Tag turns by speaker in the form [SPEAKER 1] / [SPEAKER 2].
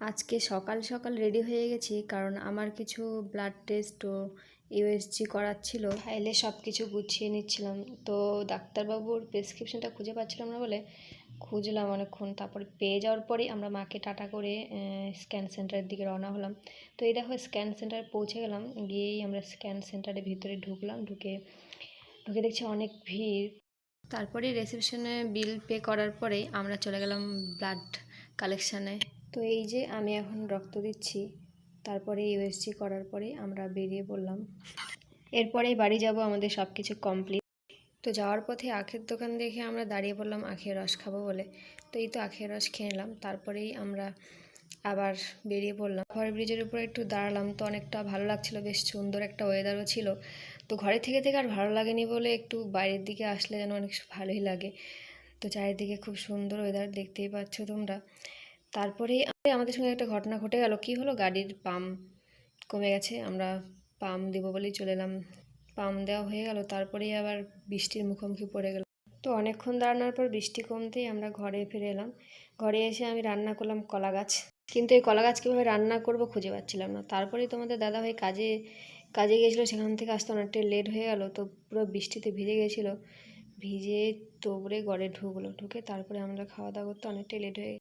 [SPEAKER 1] আজকে সকাল সকাল রেডি হয়ে গেছি কারণ আমার কিছু ব্লাড টেস্ট ও ইউএসজি করার ছিল ফাইলে সব কিছু গুছিয়ে নিচ্ছিলাম। তো ডাক্তারবাবুর প্রেসক্রিপশনটা খুঁজে পাচ্ছিলাম না বলে খুঁজলাম অনেকক্ষণ। তারপরে পেয়ে যাওয়ার পরেই আমরা মাকে টাটা করে স্ক্যান সেন্টারের দিকে রওনা হলাম। তো এই দেখো স্ক্যান সেন্টারে পৌঁছে গেলাম। গিয়েই আমরা স্ক্যান সেন্টারের ভিতরে ঢুকলাম। ঢুকে ঢুকে দেখছি অনেক ভিড়। তারপরে রিসেপশনে বিল পে করার পরেই আমরা চলে গেলাম ব্লাড কালেকশানে তো এই যে আমি এখন রক্ত দিচ্ছি, তারপরে ইউএসজি করার পরে আমরা বেরিয়ে পড়লাম। এরপরেই বাড়ি যাব, আমাদের সব কিছু কমপ্লিট তো যাওয়ার পথে আখের দোকান দেখে আমরা দাঁড়িয়ে পড়লাম আখের রস খাব বলে। তো এই তো আখের রস খেয়ে নিলাম, তারপরেই আমরা আবার বেরিয়ে পড়লাম। ঘরের ব্রিজের উপরে একটু দাঁড়ালাম, তো অনেকটা ভালো লাগছিল, বেশ সুন্দর একটা ওয়েদারও ছিল। তো ঘরে থেকে থেকে আর ভালো লাগেনি বলে একটু বাইরের দিকে আসলে যেন অনেক ভালোই লাগে। তো চারিদিকে খুব সুন্দর ওয়েদার, দেখতেই পাচ্ছ তোমরা। তারপরেই আমাদের সঙ্গে একটা ঘটনা ঘটে গেল। কি হলো? গাড়ির পাম্প কমে গেছে। আমরা পাম্প দেবো বলেই চলে এলাম। পাম্প দেওয়া হয়ে গেল। তারপরেই আবার বৃষ্টির মুখোমুখি পড়ে গেল। তো অনেকক্ষণ দাঁড়ানোর পর বৃষ্টি কমতেই আমরা ঘরে ফিরে এলাম। ঘরে এসে আমি রান্না করলাম কলা গাছ। কিন্তু এই কলা গাছ কীভাবে রান্না করব খুঁজে পাচ্ছিলাম না। তারপরেই তোমাদের দাদা ভাই কাজে কাজে গিয়েছিল। সেখান থেকে আসতে অনেকটা লেট হয়ে গেল। তো পুরো বৃষ্টিতে ভিজে গেছিল। ভিজে তোবড়ে ঘরে ঢুকলো। ঢুকে তারপরে আমরা খাওয়া দাওয়া করতে অনেকটাই লেট হয়ে